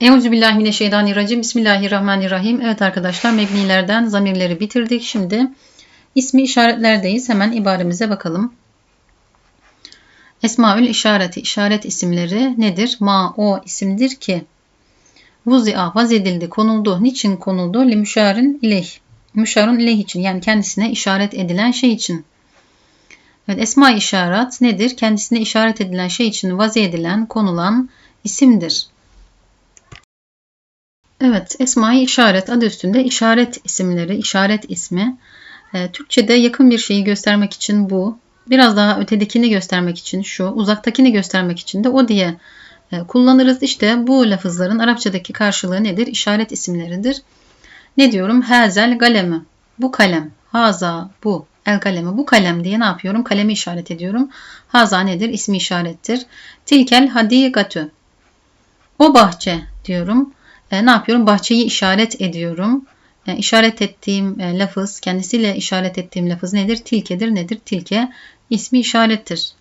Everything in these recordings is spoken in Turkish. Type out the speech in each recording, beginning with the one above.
Euzubillahimineşşeytanirracim. Bismillahirrahmanirrahim. Evet arkadaşlar mebnilerden zamirleri bitirdik. Şimdi ismi işaretlerdeyiz. Hemen ibaremize bakalım. Esmaül işareti. işaret isimleri nedir? Ma o isimdir ki. Vuzi'a vaz edildi, konuldu. Niçin konuldu? Li müşarin ileyh. Müşarun ileyh için yani kendisine işaret edilen şey için. Evet, esma işaret nedir? Kendisine işaret edilen şey için vaz edilen, konulan isimdir. Evet, esma-i işaret adı üstünde işaret isimleri, işaret ismi. E, Türkçe'de yakın bir şeyi göstermek için bu, biraz daha ötedekini göstermek için şu, uzaktakini göstermek için de o diye e, kullanırız. İşte bu lafızların Arapçadaki karşılığı nedir? İşaret isimleridir. Ne diyorum? Hazel galemi. Bu kalem. Haza bu. El kalemi. Bu kalem diye ne yapıyorum? Kalemi işaret ediyorum. Haza nedir? İsmi işarettir. Tilkel hadigatü. O bahçe diyorum. E, ne yapıyorum? Bahçeyi işaret ediyorum. E, işaret ettiğim e, lafız, kendisiyle işaret ettiğim lafız nedir? Tilkedir. Nedir? Tilke ismi işarettir.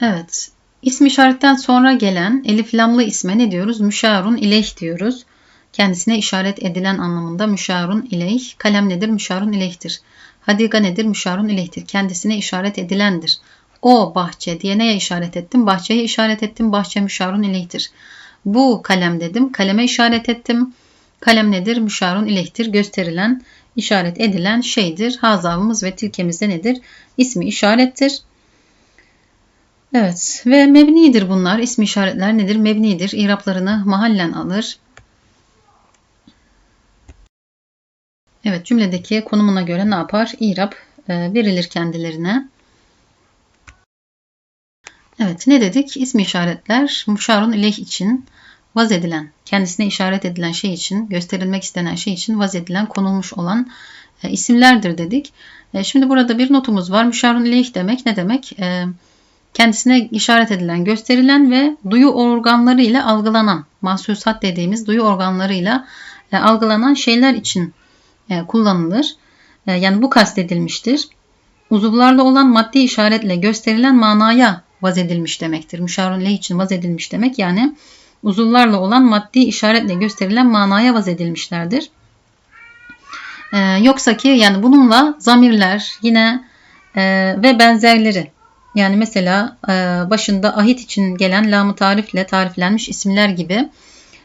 Evet. İsmi işaretten sonra gelen elif lamlı isme ne diyoruz? Müşarun ileyh diyoruz. Kendisine işaret edilen anlamında müşarun ileyh. Kalem nedir? Müşarun ileyhtir. Hadiga nedir? Müşarun ileyhtir. Kendisine işaret edilendir. O bahçe diye neye işaret ettim? Bahçeye işaret ettim. Bahçe müşarun ileyhtir. Bu kalem dedim. Kaleme işaret ettim. Kalem nedir? Müşarun ileyhtir. Gösterilen, işaret edilen şeydir. Hazavımız ve tilkemizde nedir? İsmi işarettir. Evet ve mebnidir bunlar. İsmi işaretler nedir? Mebnidir. İraplarını mahallen alır. Evet cümledeki konumuna göre ne yapar? İrap e, verilir kendilerine. Evet ne dedik? İsmi işaretler muşarun ileyh için vaz edilen, kendisine işaret edilen şey için, gösterilmek istenen şey için vaz edilen, konulmuş olan e, isimlerdir dedik. E, şimdi burada bir notumuz var. Müşarun ileyh demek ne demek? E, kendisine işaret edilen, gösterilen ve duyu organlarıyla algılanan, mahsusat dediğimiz duyu organlarıyla e, algılanan şeyler için e, kullanılır. E, yani bu kastedilmiştir. Uzuvlarla olan maddi işaretle gösterilen manaya vaz edilmiş demektir. Müşarun leh için vaz edilmiş demek yani uzuvlarla olan maddi işaretle gösterilen manaya vaz edilmişlerdir. Ee, yoksa ki yani bununla zamirler yine e, ve benzerleri yani mesela e, başında ahit için gelen lam tarifle tariflenmiş isimler gibi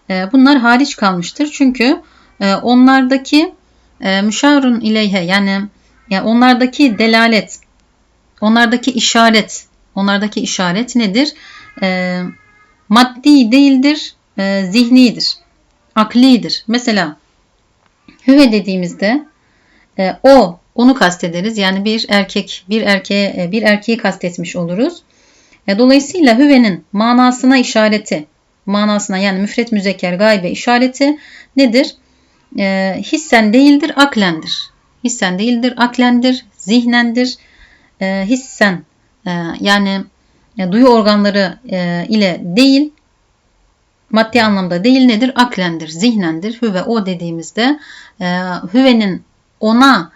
e, bunlar hariç kalmıştır. Çünkü e, onlardaki e, müşarun ileyhe yani, yani onlardaki delalet, onlardaki işaret Onlardaki işaret nedir? E, maddi değildir, e, zihnidir, aklidir. Mesela hüve dediğimizde e, o, onu kastederiz. Yani bir erkek, bir erkeğe, e, bir erkeği kastetmiş oluruz. E, dolayısıyla hüvenin manasına işareti, manasına yani müfret müzekker gaybe işareti nedir? E, hissen değildir, aklendir. Hissen değildir, aklendir, zihnendir. E, hissen yani e, duyu organları e, ile değil maddi anlamda değil nedir? Aklendir, zihnendir. Hüve o dediğimizde e, hüvenin ona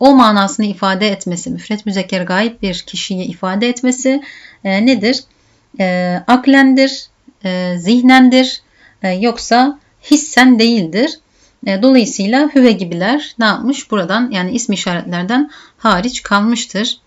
o manasını ifade etmesi, müfret müzekker gayip bir kişiyi ifade etmesi nedir? Aklendir, zihnendir yoksa hissen değildir. Dolayısıyla hüve gibiler ne yapmış? Buradan yani ismi işaretlerden hariç kalmıştır.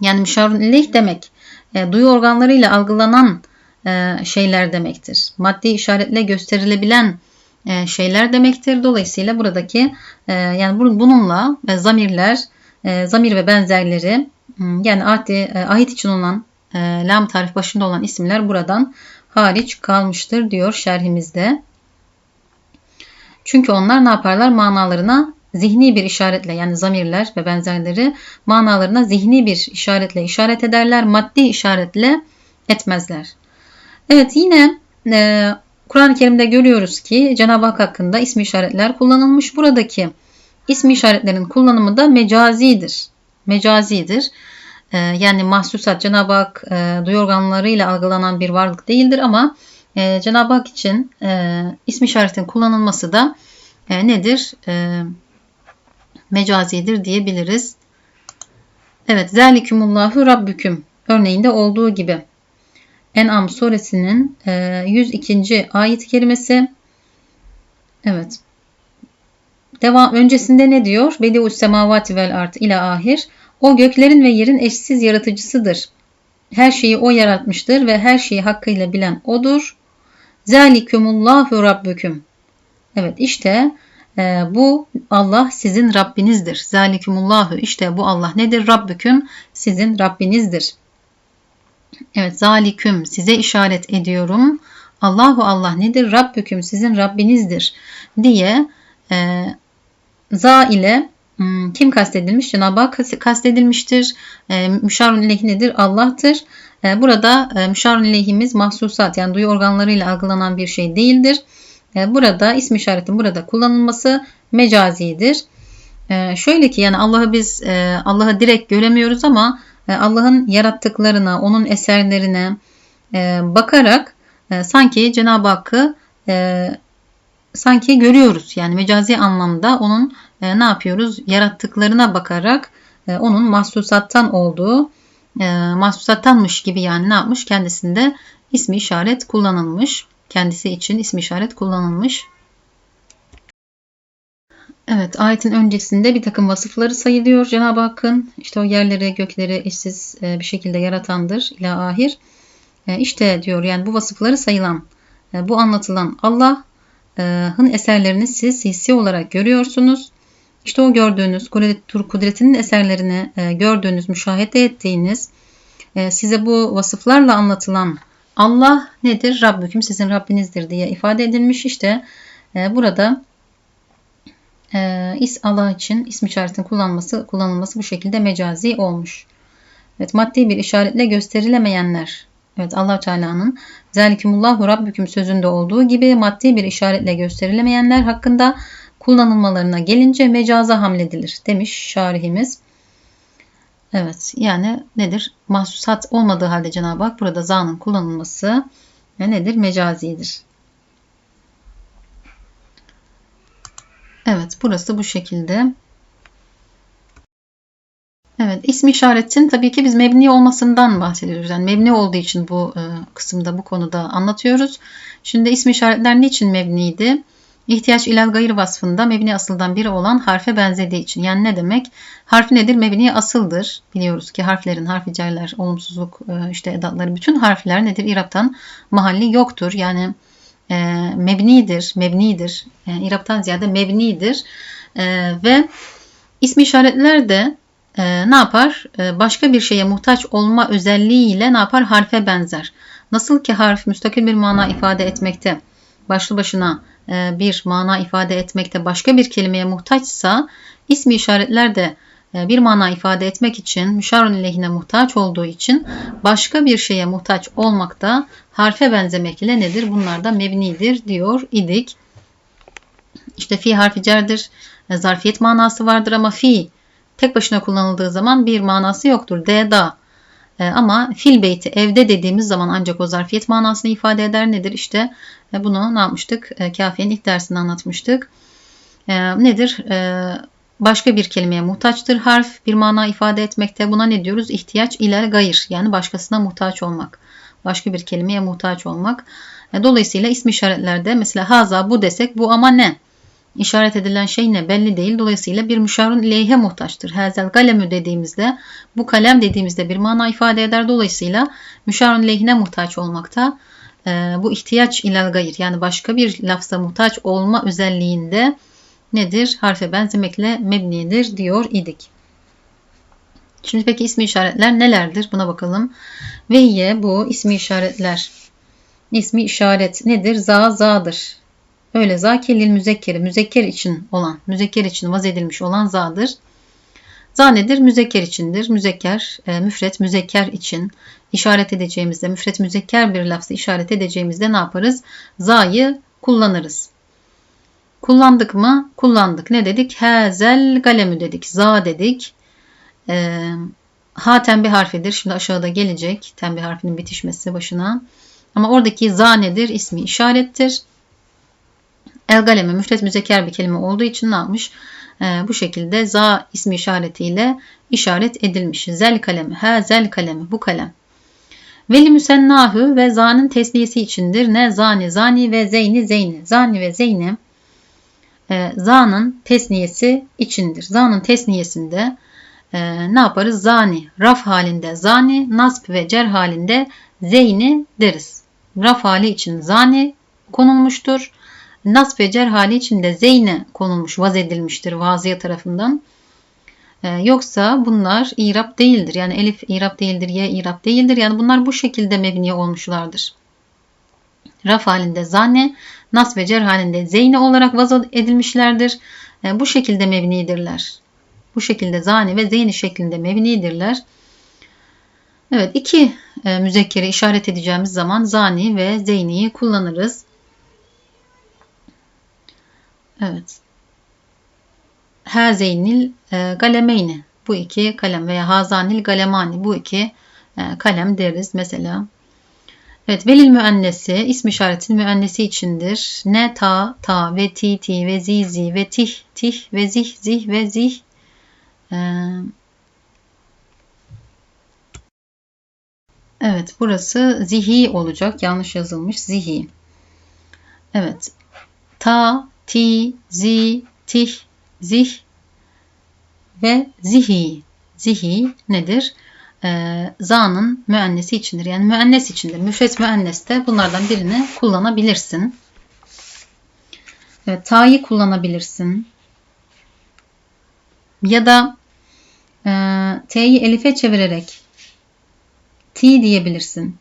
Yani müşarun ileyh demek e, duyu organlarıyla algılanan e, şeyler demektir. Maddi işaretle gösterilebilen e, şeyler demektir. Dolayısıyla buradaki e, yani bununla e, zamirler, e, zamir ve benzerleri hmm, yani ahdi, e, ahit için olan e, lam tarif başında olan isimler buradan hariç kalmıştır diyor şerhimizde. Çünkü onlar ne yaparlar? Manalarına zihni bir işaretle yani zamirler ve benzerleri manalarına zihni bir işaretle işaret ederler. Maddi işaretle etmezler. Evet yine e, Kur'an-ı Kerim'de görüyoruz ki Cenab-ı Hak hakkında ismi işaretler kullanılmış. Buradaki ismi işaretlerin kullanımı da mecazidir. Mecazidir. E, yani mahsusat Cenab-ı Hak e, duyu organlarıyla algılanan bir varlık değildir ama e, Cenab-ı Hak için e, ismi işaretin kullanılması da e, nedir? E, mecazidir En'am suresinin e, 102. ayet-i kerimesi. Evet. Devam öncesinde ne diyor? Bediü's semavati vel art ila ahir. O göklerin ve yerin eşsiz yaratıcısıdır. Her şeyi o yaratmıştır ve her şeyi hakkıyla bilen odur. Zalikumullahu rabbüküm. Evet işte e, bu Allah sizin Rabbinizdir. Zalikumullahu işte bu Allah nedir? Rabbüküm sizin Rabbinizdir. Evet zaliküm size işaret ediyorum. Allahu Allah nedir? Rabbüküm sizin Rabbinizdir diye e, za ile hmm, kim kastedilmiş? Cenab-ı Hak kastedilmiştir. E, müşarun ileyhi nedir? Allah'tır. E, burada e, müşarun ileyhimiz mahsusat yani duyu organlarıyla algılanan bir şey değildir. E, burada ismi işaretin burada kullanılması mecazidir. E, şöyle ki yani Allah'ı biz e, Allah'ı direkt göremiyoruz ama Allah'ın yarattıklarına, onun eserlerine bakarak sanki Cenab-ı Hakk'ı sanki görüyoruz. Yani mecazi anlamda onun ne yapıyoruz? Yarattıklarına bakarak onun mahsusattan olduğu, mahsusattanmış gibi yani ne yapmış? Kendisinde ismi işaret kullanılmış. Kendisi için ismi işaret kullanılmış. Evet ayetin öncesinde bir takım vasıfları sayılıyor Cenab-ı Hakk'ın. İşte o yerleri gökleri eşsiz e, bir şekilde yaratandır ila ahir. E, işte diyor yani bu vasıfları sayılan, e, bu anlatılan Allah'ın eserlerini siz hissi olarak görüyorsunuz. İşte o gördüğünüz kudretinin eserlerini gördüğünüz, müşahede ettiğiniz, size bu vasıflarla anlatılan Allah nedir? Rabbüküm sizin Rabbinizdir diye ifade edilmiş. İşte burada e, is Allah için ism işaretinin kullanılması, kullanılması bu şekilde mecazi olmuş. Evet maddi bir işaretle gösterilemeyenler. Evet Allah Teala'nın Zalikumullahu Rabbüküm sözünde olduğu gibi maddi bir işaretle gösterilemeyenler hakkında kullanılmalarına gelince mecaza hamledilir demiş şarihimiz. Evet yani nedir? Mahsusat olmadığı halde Cenab-ı Hak burada zanın kullanılması nedir? Mecazidir. Evet burası bu şekilde. Evet isim işaretin tabii ki biz mebni olmasından bahsediyoruz. Yani mebni olduğu için bu e, kısımda bu konuda anlatıyoruz. Şimdi isim işaretler niçin mebniydi? İhtiyaç ilal gayr vasfında mebni asıldan biri olan harfe benzediği için. Yani ne demek? Harf nedir? Mebni asıldır. Biliyoruz ki harflerin, harficerler, olumsuzluk, e, işte edatları, bütün harfler nedir? İraptan mahalli yoktur. Yani e, mebnidir, mebnidir. Yani İrap'tan ziyade mebnidir. E, ve ismi işaretler de e, ne yapar? E, başka bir şeye muhtaç olma özelliğiyle ne yapar? Harfe benzer. Nasıl ki harf müstakil bir mana ifade etmekte, başlı başına bir mana ifade etmekte başka bir kelimeye muhtaçsa, ismi işaretler de e, bir mana ifade etmek için müşarun lehine muhtaç olduğu için başka bir şeye muhtaç olmakta harfe benzemekle nedir? Bunlar da mebnidir diyor idik. İşte fi harfi cerdir. E, zarfiyet manası vardır ama fi tek başına kullanıldığı zaman bir manası yoktur. De da. E, ama fil beyti evde dediğimiz zaman ancak o zarfiyet manasını ifade eder. Nedir? İşte bunu ne yapmıştık? Kafiyenin ilk dersinde anlatmıştık. Nedir? başka bir kelimeye muhtaçtır. Harf bir mana ifade etmekte. Buna ne diyoruz? İhtiyaç ile gayır yani başkasına muhtaç olmak. Başka bir kelimeye muhtaç olmak. E, dolayısıyla ismi işaretlerde mesela haza bu desek bu ama ne? İşaret edilen şey ne belli değil. Dolayısıyla bir müşarun ileyhe muhtaçtır. Hazel kalemü dediğimizde bu kalem dediğimizde bir mana ifade eder. Dolayısıyla müşarun ileyhine muhtaç olmakta. E, bu ihtiyaç ilal gayr yani başka bir lafza muhtaç olma özelliğinde nedir? Harfe benzemekle mebnidir diyor idik. Şimdi peki ismi işaretler nelerdir? Buna bakalım. Veyye bu ismi işaretler. İsmi işaret nedir? Za zadır. Öyle za kellil müzekkeri. Müzekker için olan, müzekker için vaz edilmiş olan zadır. Za nedir? Müzekker içindir. Müzekker, e, müfret müzekker için işaret edeceğimizde, müfret müzekker bir lafzı işaret edeceğimizde ne yaparız? Za'yı kullanırız. Kullandık mı? Kullandık. Ne dedik? Hezel galemü dedik. Za dedik. Ee, ha tembih harfidir. Şimdi aşağıda gelecek. Tembih harfinin bitişmesi başına. Ama oradaki za nedir? İsmi işarettir. El galemi müfret müzekker bir kelime olduğu için ne yapmış? Ee, bu şekilde za ismi işaretiyle işaret edilmiş. Zel kalemi. Ha zel kalemi. Bu kalem. Veli müsennahü ve zanın tesniyesi içindir. Ne zani, zani ve zeyni, zeyni. Zani ve zeyni e, za'nın tesniyesi içindir. Za'nın tesniyesinde e, ne yaparız? Zani, raf halinde zani, nasb ve cer halinde zeyni deriz. Raf hali için zani konulmuştur. Nasb ve cer hali için de zeyne konulmuş, vaz edilmiştir vaziye tarafından. Ee, yoksa bunlar irap değildir. Yani elif irap değildir, ye irap değildir. Yani bunlar bu şekilde mebni olmuşlardır. Raf halinde zane, nas ve cer halinde zeyne olarak vaz edilmişlerdir. Ee, bu şekilde mebnidirler. Bu şekilde zane ve zeyni şeklinde mebnidirler. Evet iki e, müzekkeri işaret edeceğimiz zaman zani ve zeyniyi kullanırız. Evet. Hazeynil e, galemeyni. Bu iki kalem veya hazanil galemani. Bu iki e, kalem deriz mesela. Evet, velil müennesi ism işaretin müennesi içindir. Ne ta, ta ve ti, ti ve zi, zi ve tih, tih ve zih, zih ve zih. Ee, evet, burası zihi olacak. Yanlış yazılmış. Zihi. Evet. Ta, ti, zi, tih, zih ve zihi. Zihi nedir? Ee, za'nın müennesi içindir. Yani müennes içindir. Müfret müenneste bunlardan birini kullanabilirsin. Evet, ta'yı kullanabilirsin. Ya da e, t'yi elife çevirerek ti diyebilirsin.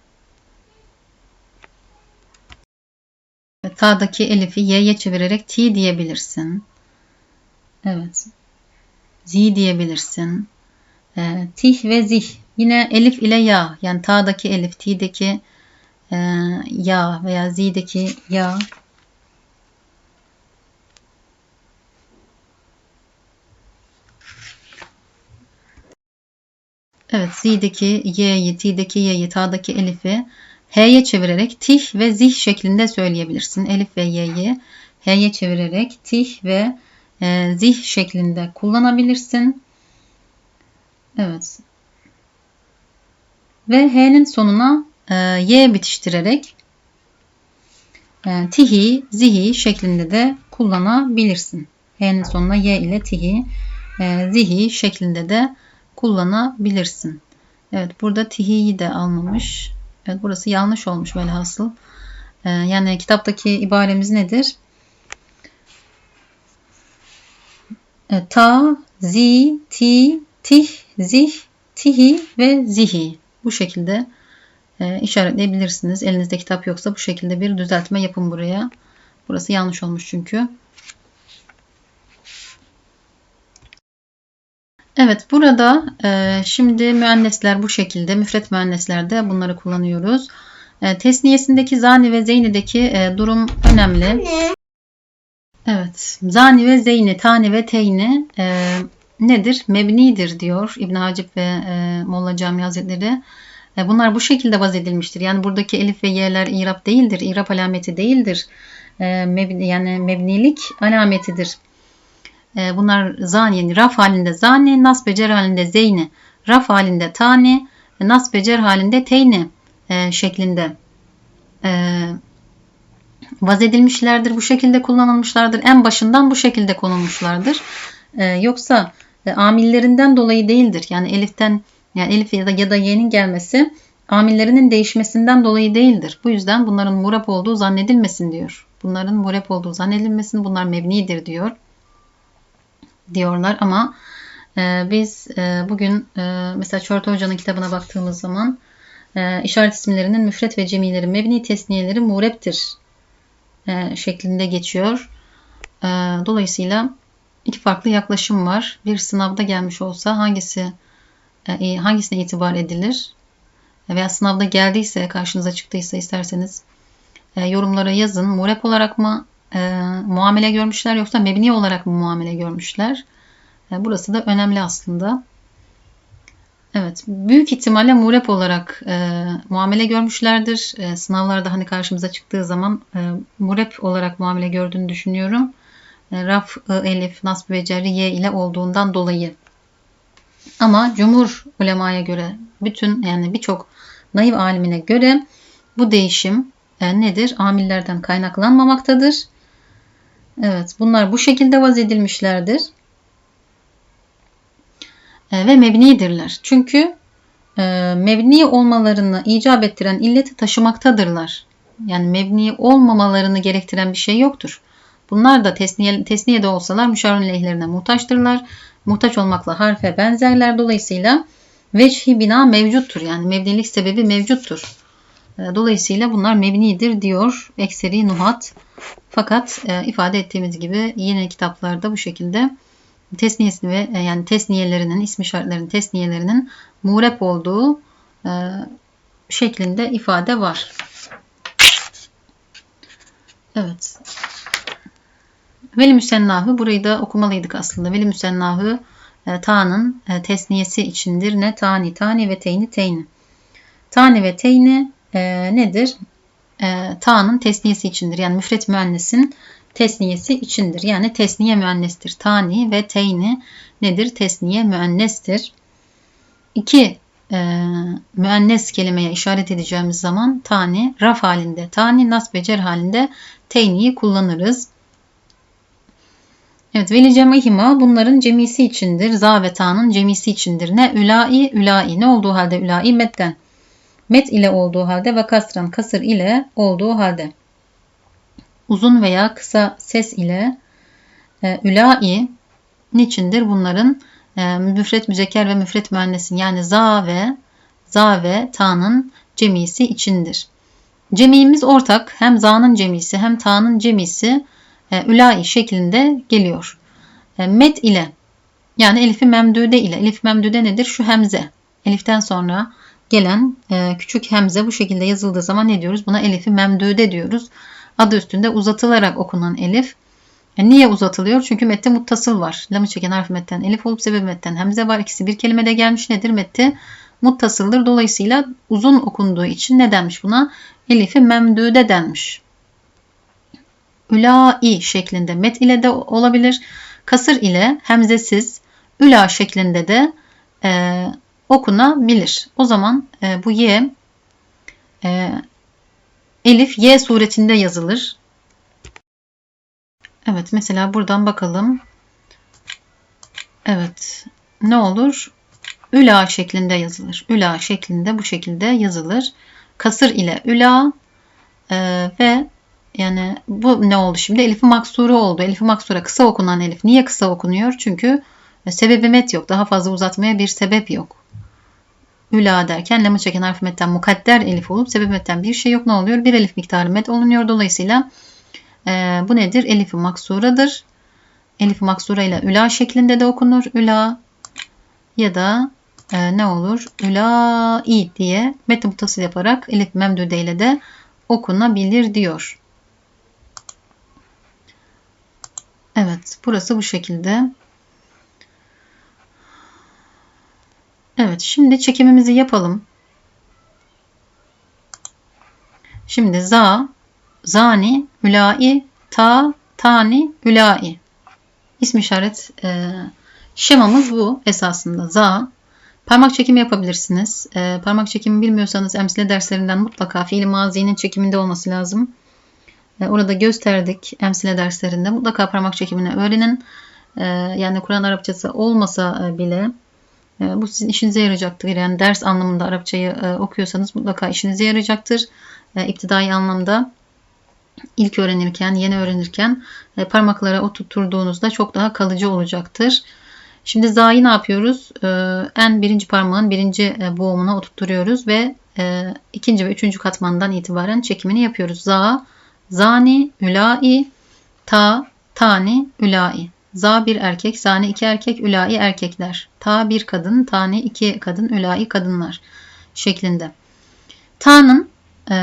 Ta'daki elifi y'ye çevirerek ti diyebilirsin. Evet. Zi diyebilirsin. E, tih ve zih. Yine elif ile ya. Yani ta'daki elif, ti'deki e, ya veya zi'deki ya. Evet, zi'deki y'yi, ti'deki y'yi, ta'daki elifi h'ye çevirerek tih ve zih şeklinde söyleyebilirsin. Elif ve y'yi h'ye çevirerek tih ve e, zih şeklinde kullanabilirsin. Evet. Ve h'nin sonuna e, y bitiştirerek e, tihi, zihi şeklinde de kullanabilirsin. H'nin sonuna y ile tihi, e, zihi şeklinde de kullanabilirsin. Evet burada tihi'yi de almamış. Evet burası yanlış olmuş velhasıl. E, yani kitaptaki ibaremiz nedir? E, ta, zi, ti, tih, zih, tihi ve zihi. Bu şekilde e, işaretleyebilirsiniz. Elinizde kitap yoksa bu şekilde bir düzeltme yapın buraya. Burası yanlış olmuş çünkü. Evet burada e, şimdi müennesler bu şekilde. Müfret müenneslerde bunları kullanıyoruz. E, tesniyesindeki zani ve zeynideki e, durum önemli. Anne. Evet. Zani ve zeyni, tani ve teyni e, nedir? Mebnidir diyor İbn Hacip ve e, Molla Cami Hazretleri. E, bunlar bu şekilde vaz edilmiştir. Yani buradaki elif ve y'ler irap değildir. İrap alameti değildir. E, mebni, yani mebnilik alametidir. E, bunlar zani yani raf halinde zani, nas becer halinde zeyni, raf halinde tani, nas becer halinde teyni e, şeklinde e, vaz edilmişlerdir. Bu şekilde kullanılmışlardır. En başından bu şekilde konulmuşlardır. E, yoksa e, amillerinden dolayı değildir. Yani eliften yani elif ya da ya da y'nin gelmesi amillerinin değişmesinden dolayı değildir. Bu yüzden bunların murap olduğu zannedilmesin diyor. Bunların murap olduğu zannedilmesin. Bunlar mebnidir diyor. Diyorlar ama e, biz e, bugün e, mesela Çorta Hoca'nın kitabına baktığımız zaman e, işaret isimlerinin müfret ve cemileri, mebni tesniyeleri mureptir e, şeklinde geçiyor. E, dolayısıyla iki farklı yaklaşım var. Bir sınavda gelmiş olsa hangisi e, hangisine itibar edilir? Veya sınavda geldiyse, karşınıza çıktıysa isterseniz yorumlara yazın. Murep olarak mı muamele görmüşler yoksa mebni olarak mı muamele görmüşler? burası da önemli aslında. Evet, büyük ihtimalle murep olarak e, muamele görmüşlerdir. E, sınavlarda hani karşımıza çıktığı zaman e, murep olarak muamele gördüğünü düşünüyorum. E, raf, e, elif, nasb ve cerri ye ile olduğundan dolayı. Ama cumhur ulemaya göre bütün yani birçok Naiv alimine göre bu değişim e, nedir? Amillerden kaynaklanmamaktadır. Evet, bunlar bu şekilde vaz edilmişlerdir. E, ve mebnidirler. Çünkü e, mebni olmalarını icap ettiren illeti taşımaktadırlar. Yani mebni olmamalarını gerektiren bir şey yoktur. Bunlar da tesniye, tesniyede olsalar müşarun lehlerine muhtaçtırlar. Muhtaç olmakla harfe benzerler. Dolayısıyla veçhi bina mevcuttur. Yani mebnilik sebebi mevcuttur. E, dolayısıyla bunlar mebnidir diyor ekseri nuhat. Fakat e, ifade ettiğimiz gibi yine kitaplarda bu şekilde tesniyesini ve e, yani tesniyelerinin, ismi işaretlerinin tesniyelerinin murep olduğu e, şeklinde ifade var. Evet. Veli müsennahı burayı da okumalıydık aslında. Veli müsennahı e, ta'nın e, tesniyesi içindir. Ne tani, tani ve teyni, teyni. Tani ve teyni e, nedir? E, ta'nın tesniyesi içindir. Yani müfret müennesin tesniyesi içindir. Yani tesniye müennestir. Tani ve teyni nedir? Tesniye müennestir. İki e, müennes kelimeye işaret edeceğimiz zaman tani raf halinde, tani nasb ve cer halinde teyniyi kullanırız. Evet, veli cemihima bunların cemisi içindir. Za ve ta'nın cemisi içindir. Ne ülai, ülai. Ne olduğu halde ülai metten. Met ile olduğu halde ve kasran, kasır ile olduğu halde. Uzun veya kısa ses ile e, ülai niçindir bunların e, müfret müzekker ve müfret müennesin yani za ve za ve ta'nın cemisi içindir. Cemimiz ortak. Hem za'nın cemisi hem ta'nın cemisi e, ülai şeklinde geliyor. E, met ile yani elifi memdude ile. Elif memdude nedir? Şu hemze. Eliften sonra gelen e, küçük hemze bu şekilde yazıldığı zaman ne diyoruz? Buna elifi memdude diyoruz. Adı üstünde uzatılarak okunan elif. E, niye uzatılıyor? Çünkü mette muttasıl var. Lamı çeken harf metten elif olup sebebi metten hemze var. İkisi bir kelimede gelmiş nedir? Mette muttasıldır. Dolayısıyla uzun okunduğu için ne denmiş buna? Elifi memdude denmiş. Ülâi şeklinde met ile de olabilir. Kasır ile hemzesiz üla şeklinde de e, okunabilir. O zaman e, bu y e, elif y suretinde yazılır. Evet mesela buradan bakalım. Evet ne olur? Üla şeklinde yazılır. Üla şeklinde bu şekilde yazılır. Kasır ile üla e, ve yani bu ne oldu şimdi? Elif maksuru oldu. Elif maksura kısa okunan elif. Niye kısa okunuyor? Çünkü sebebi met yok. Daha fazla uzatmaya bir sebep yok. Üla derken lamı çeken harf metten mukadder elif olup sebep metten bir şey yok. Ne oluyor? Bir elif miktarı met olunuyor. Dolayısıyla e, bu nedir? Elif maksuradır. Elif maksura ile üla şeklinde de okunur. Üla ya da e, ne olur? Üla i diye met mutasıl yaparak elif memdude ile de okunabilir diyor. Evet, burası bu şekilde. Evet, şimdi çekimimizi yapalım. Şimdi za, zani, ülai, ta, tani, ülai. İsm işaret e, şemamız bu esasında. Za, parmak çekimi yapabilirsiniz. E, parmak çekimi bilmiyorsanız emsile derslerinden mutlaka fiil mazinin çekiminde olması lazım. E, orada gösterdik emsile derslerinde. Mutlaka parmak çekimini öğrenin. E, yani Kur'an Arapçası olmasa bile bu sizin işinize yarayacaktır. Yani ders anlamında Arapçayı okuyorsanız mutlaka işinize yarayacaktır. İptidai anlamda ilk öğrenirken, yeni öğrenirken parmaklara oturtturduğunuzda çok daha kalıcı olacaktır. Şimdi za'yı ne yapıyoruz? En birinci parmağın birinci boğumuna oturtturuyoruz ve ikinci ve üçüncü katmandan itibaren çekimini yapıyoruz. Za, Zani, ülai, ta, tani, ülai. Za bir erkek, zani iki erkek, ülai erkekler. Ta bir kadın, tani iki kadın, ülai kadınlar şeklinde. Ta'nın e,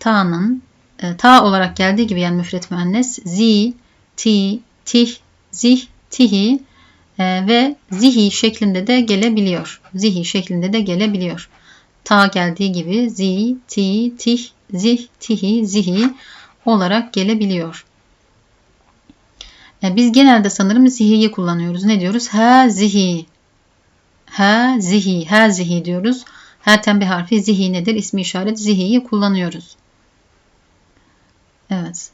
ta'nın e, ta olarak geldiği gibi yani müfret müennes zi, ti, tih, zih, tihi e, ve zihi şeklinde de gelebiliyor. Zihi şeklinde de gelebiliyor. Ta geldiği gibi zi, ti, tih, zih, tihi, zihi olarak gelebiliyor. E, biz genelde sanırım zihiyi kullanıyoruz. Ne diyoruz? Ha zihi. Ha zihi. Ha zihi diyoruz. Her tembih harfi zihi nedir? İsmi işaret zihiyi kullanıyoruz. Evet.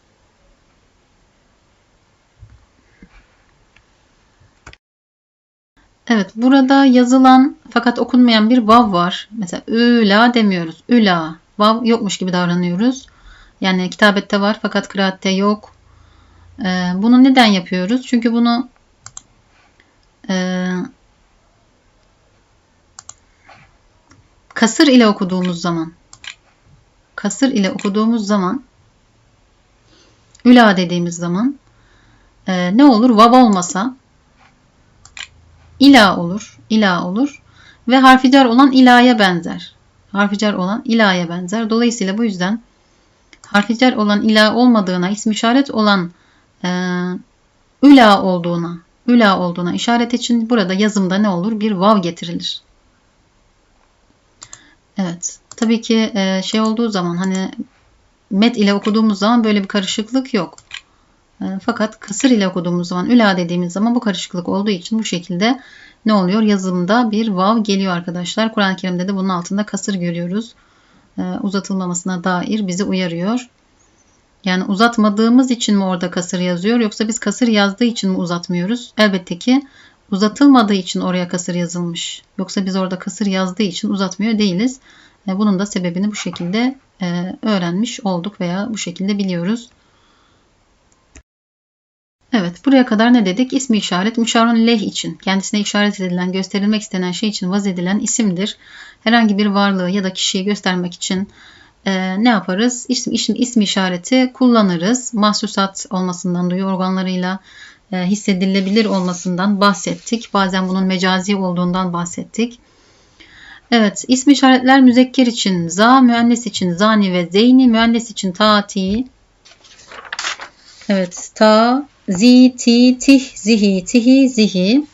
Evet burada yazılan fakat okunmayan bir vav var. Mesela üla demiyoruz. Üla. Vav yokmuş gibi davranıyoruz. Yani kitabette var fakat kıraatte yok. Ee, bunu neden yapıyoruz? Çünkü bunu e, kasır ile okuduğumuz zaman kasır ile okuduğumuz zaman üla dediğimiz zaman e, ne olur? Vav olmasa ila olur. ila olur. Ve harficar olan ilaya benzer. Harficar olan ilaya benzer. Dolayısıyla bu yüzden harficar olan ila olmadığına, isim işaret olan e, üla olduğuna, üla olduğuna işaret için burada yazımda ne olur? Bir vav getirilir. Evet. Tabii ki e, şey olduğu zaman hani met ile okuduğumuz zaman böyle bir karışıklık yok. E, fakat kasır ile okuduğumuz zaman üla dediğimiz zaman bu karışıklık olduğu için bu şekilde ne oluyor? Yazımda bir vav geliyor arkadaşlar. Kur'an-ı Kerim'de de bunun altında kasır görüyoruz. E, uzatılmamasına dair bizi uyarıyor. Yani uzatmadığımız için mi orada kasır yazıyor yoksa biz kasır yazdığı için mi uzatmıyoruz? Elbette ki uzatılmadığı için oraya kasır yazılmış. Yoksa biz orada kasır yazdığı için uzatmıyor değiliz. E, bunun da sebebini bu şekilde e, öğrenmiş olduk veya bu şekilde biliyoruz. Evet, buraya kadar ne dedik? İsmi işaret müşarun leh için, kendisine işaret edilen, gösterilmek istenen şey için vaz edilen isimdir. Herhangi bir varlığı ya da kişiyi göstermek için e, ne yaparız? İsim, isim, isim işareti kullanırız. Mahsusat olmasından, duyu organlarıyla e, hissedilebilir olmasından bahsettik. Bazen bunun mecazi olduğundan bahsettik. Evet, isim işaretler müzekker için za, müennes için zani ve zeyni, müennes için taati. Evet, ta, zi, ti, tih, zihi, tihi, zihi.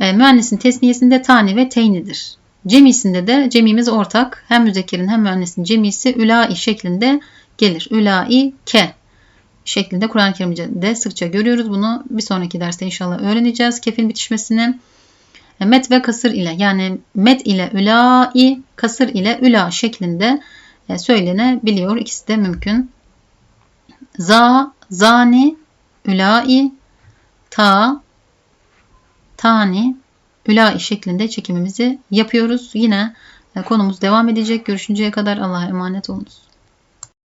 E, müennesin tesniyesinde tani ve teynidir. Cemisinde de cemimiz ortak. Hem müzekkerin hem müennesin cemisi ülai şeklinde gelir. Ülai ke şeklinde Kur'an-ı Kerim'de sıkça görüyoruz. Bunu bir sonraki derste inşallah öğreneceğiz. Kefil bitişmesini e, met ve kasır ile yani met ile ülai, kasır ile üla şeklinde e, söylenebiliyor. İkisi de mümkün. Za, zani, ülai, ta, tani, ülai şeklinde çekimimizi yapıyoruz. Yine e, konumuz devam edecek. Görüşünceye kadar Allah'a emanet olunuz.